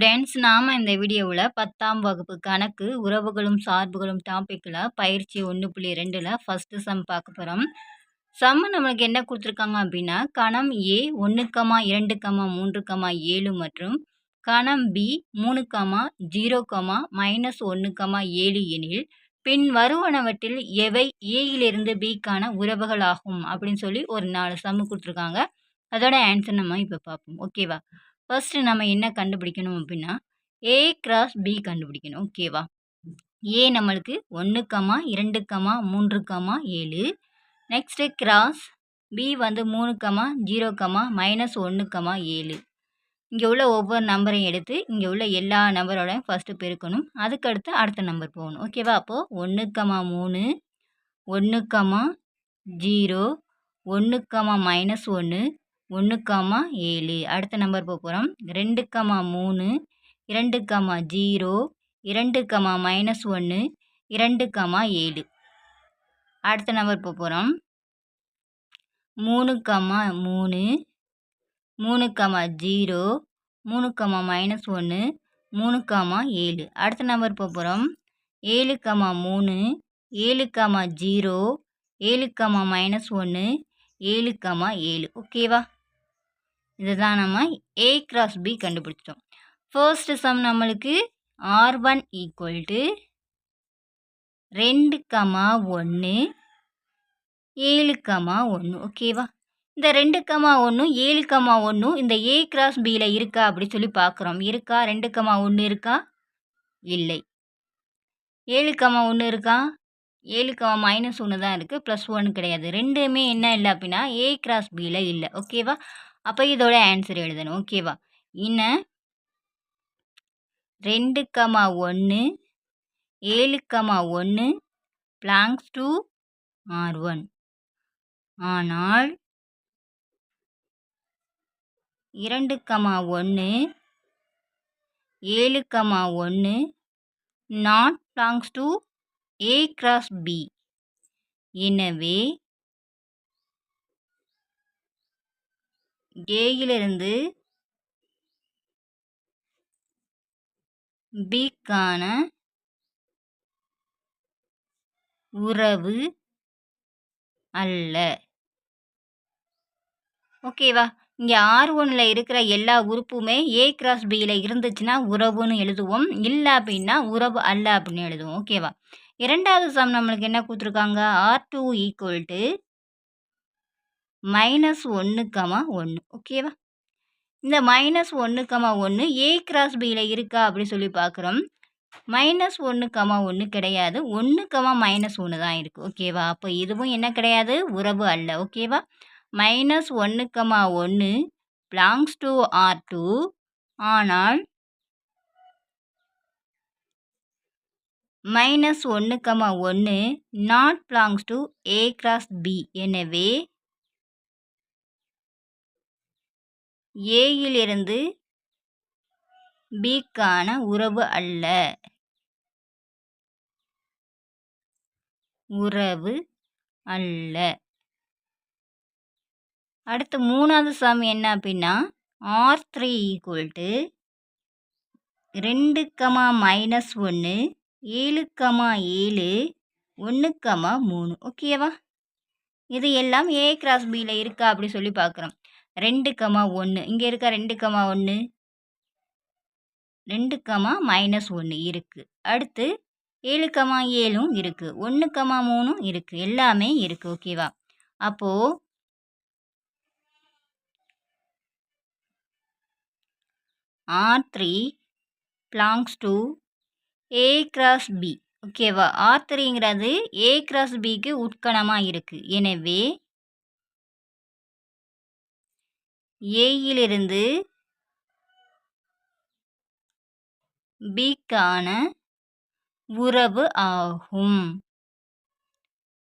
Students நாம் இந்த வீடியோவில் பத்தாம் வகுப்பு கணக்கு உறவுகளும் சார்புகளும் டாப்பிக்கில் பயிற்சி ஒன்று புள்ளி ரெண்டில் ஃபஸ்ட்டு சம் பார்க்க போகிறோம் சம் நம்மளுக்கு என்ன கொடுத்துருக்காங்க அப்படின்னா கணம் ஏ ஒன்று கமா இரண்டு கமா மூன்று கமா ஏழு மற்றும் கணம் பி மூணு கமா ஜீரோ கமா மைனஸ் ஒன்று கமா ஏழு எனில் பின் வருவனவற்றில் எவை ஏயிலிருந்து பிக்கான உறவுகள் ஆகும் அப்படின்னு சொல்லி ஒரு நாலு சம்மு கொடுத்துருக்காங்க. அதோட ஆன்சர் நம்ம இப்போ பார்ப்போம். ஓகேவா ஃபஸ்ட்டு நம்ம என்ன கண்டுபிடிக்கணும் அப்படின்னா ஏ கிராஸ் பி கண்டுபிடிக்கணும். ஓகேவா ஏ நம்மளுக்கு ஒன்று கமா இரண்டு கமா மூன்று கமா ஏழு. நெக்ஸ்ட்டு கிராஸ் பி வந்து மூணு கமா ஜீரோ கமா மைனஸ் ஒன்று கமா ஏழு. இங்கே உள்ள ஒவ்வொரு நம்பரையும் எடுத்து இங்கே உள்ள எல்லா நம்பரோட ஃபஸ்ட்டு பெருக்கணும். அதுக்கடுத்து அடுத்த நம்பர் போகணும். ஓகேவா அப்போது ஒன்று கமா மூணு. ஒன்று கமா ஜீரோ ஒன்று கமா மைனஸ் ஒன்று ஒன்று கமா ஏழு. அடுத்த நம்பர் போக போகிறோம் ரெண்டு கமா மூணு இரண்டு கமா ஜீரோ இரண்டு கமா மைனஸ் ஒன்று இரண்டு கமா ஏழு. அடுத்த நம்பர் போக போகிறோம் மூணு கமா மூணு மூணு கமா ஜீரோ மூணு கமா மைனஸ் ஒன்று மூணு கமா ஏழு. அடுத்த நம்பர் போக போகிறோம் ஏழு கமா மூணு ஏழு கமா ஜீரோ ஏழு கமா மைனஸ் ஒன்று ஏழு கமா ஏழு. ஓகேவா இதுதான் நம்ம ஏ கிராஸ் பி கண்டுபிடிச்சிட்டோம். ஃபர்ஸ்ட் சம் நம்மளுக்கு ஆர் ஒன் ஈக்குவல் டு ரெண்டு கமா ஒன்று ஏழு கமா ஒன்று ஓகேவா இந்த ரெண்டு கமா ஒன்று ஏழு கமா ஒன்று இந்த ஏ கிராஸ் பியில் இருக்கா அப்படி சொல்லி பார்க்குறோம். இருக்கா? ரெண்டு கமா ஒன்று இருக்கா? இல்லை. ஏழு கமா ஒன்று இருக்கா? ஏழு கமா மைனஸ் ஒன்று தான் இருக்குது ப்ளஸ் ஒன்று கிடையாது. ரெண்டுமே என்ன இல்லை அப்படின்னா ஏ கிராஸ் பியில் இல்லை. ஓகேவா அப்போ இதோட ஆன்சர் எழுதணும். ஓகேவா இன்னும் ரெண்டு கமா ஒன்று ஏழு கமா ஒன்று பிளாங்ஸ் டு ஆர் ஒன் ஆனால் இரண்டு கமா ஒன்று ஏழு கமா ஒன்று not belongs to A cross B எனவே ஏயிலிருந்து பிக்கான உறவு அல்ல. ஓகேவா இங்கே ஆர் ஒனில் இருக்கிற எல்லா உறுப்புமே ஏ கிராஸ் பியில் இருந்துச்சுன்னா உறவுன்னு எழுதுவோம். இல்லை அப்படின்னா உறவு அல்ல அப்படின்னு எழுதுவோம். ஓகேவா இரண்டாவது சம் நம்மளுக்கு என்ன கொடுத்துருக்காங்க? R two equal to minus ஒன்று கமா ஒன்று ஓகேவா இந்த மைனஸ் ஒன்று கமா ஒன்று ஏ கிராஸ் பியில் இருக்கா அப்படின்னு சொல்லி பார்க்குறோம். மைனஸ் ஒன்று கமா ஒன்று கிடையாது. ஒன்று கமா மைனஸ் ஒன்று தான் இருக்குது ஓகேவா அப்போ இதுவும் என்ன கிடையாது? உறவு அல்ல ஓகேவா மைனஸ் ஒன்று கமா ஒன்று பிலாங்ஸ் டு ஆர் டூ ஆனால் மைனஸ் ஒன்று கமா ஒன்று not belongs to A cross B எனவே ஏயிலிருந்து பிக்கான உறவு அல்ல. உறவு அல்ல. அடுத்து மூணாவது சம் என்ன அப்படின்னா ஆர் த்ரீ ஈக்குவல் டு ரெண்டு கமா மைனஸ் ஒன்று ஏழு கமா ஏழு ஒன்று கமா மூணு. ஓகேவா இது எல்லாம் ஏ கிராஸ் பியில் இருக்கா அப்படி சொல்லி பார்க்குறோம். ரெண்டு கமா ஒன்று இங்கே இருக்க ரெண்டு கமா ஒன்று ரெண்டு கமா மைனஸ் ஒன்று இருக்குது அடுத்து ஏழு கமா ஏழும் இருக்குது ஒன்று கமா மூணும் இருக்குது எல்லாமே இருக்குது ஓகேவா அப்போது R three belongs to A cross B ஓகேவா ஆர் த்ரீங்கிறது ஏ கிராஸ் பிக்கு உட்கணமாக இருக்குது எனவே ஏயிலிருந்து பிக்கான உறவு ஆகும்.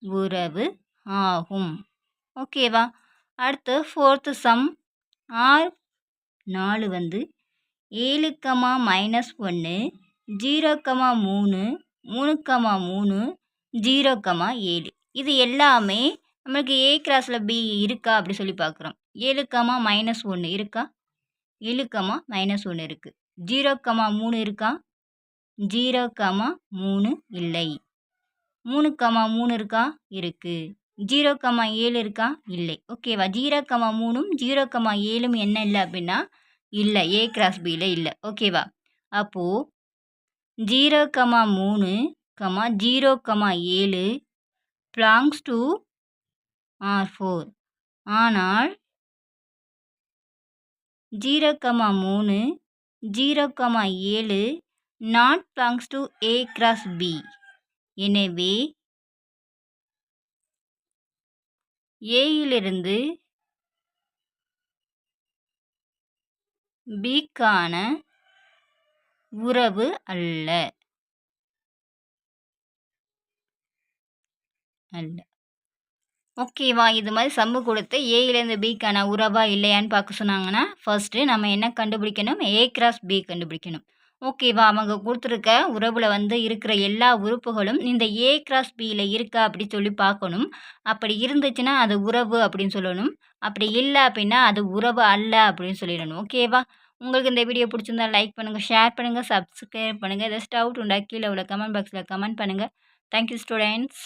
உறவு ஆகும். ஓகேவா அடுத்து ஃபோர்த்து சம் ஆர் நாலு வந்து ஏழு கமா மைனஸ் ஒன்று ஜீரோ கமா மூணு மூணு கமா மூணு ஜீரோ கமா ஏழு. இது எல்லாமே நம்மளுக்கு ஏ கிராஸில் பி இருக்கா அப்படி சொல்லி பார்க்குறோம். ஏழு கமா மைனஸ் ஒன்று இருக்கா? ஏழு கமா மைனஸ் ஒன்று இருக்குது ஜீரோ கமா மூணு இருக்கா? ஜீரோ கமா மூணு இல்லை. மூணு கமா மூணு இருக்கா? இருக்குது ஜீரோ கமா ஏழு இருக்கா? இல்லை. ஓகேவா ஜீரோ கமா மூணும் ஜீரோ கமா ஏழும் என்ன இல்லை அப்படின்னா இல்லை. ஏ கிராஸ் பியில் இல்லை. ஓகேவா அப்போது ஜீரோ கமா மூணு கமா ஜீரோ கமா ஏழு பிலாங்ஸ் டு ஆர் ஃபோர். ஆனால் ஜீரோ கமா மூணு ஜீரோ கமா ஏழு not belongs to A cross B எனவே ஏயிலிருந்து பிக்கான உறவு அல்ல. அல்ல. ஓகேவா இது மாதிரி சம்மு கொடுத்து ஏயிலேருந்து பிக்கான உறவா இல்லையான்னு பார்க்க சொன்னாங்கன்னா ஃபர்ஸ்ட்டு நம்ம என்ன கண்டுபிடிக்கணும்? ஏ கிராஸ் பி கண்டுபிடிக்கணும். ஓகேவா அவங்க கொடுத்துருக்க உறவில் வந்து இருக்கிற எல்லா உறுப்புகளும் இந்த ஏ கிராஸ் பியில் இருக்கா அப்படி சொல்லி பார்க்கணும். அப்படி இருந்துச்சுன்னா அது உறவு அப்படின்னு சொல்லணும். அப்படி இல்லை அப்படின்னா அது உறவு அல்ல அப்படின்னு சொல்லிடணும். ஓகேவா உங்களுக்கு இந்த வீடியோ பிடிச்சிருந்தா லைக் பண்ணுங்கள் ஷேர் பண்ணுங்கள் சப்ஸ்கிரைப் பண்ணுங்கள் ஏதாச்சும் டவுட் உண்டா கீழே உள்ள கமெண்ட் பாக்ஸில் கமெண்ட் பண்ணுங்கள் தேங்க்யூ ஸ்டூடெண்ட்ஸ்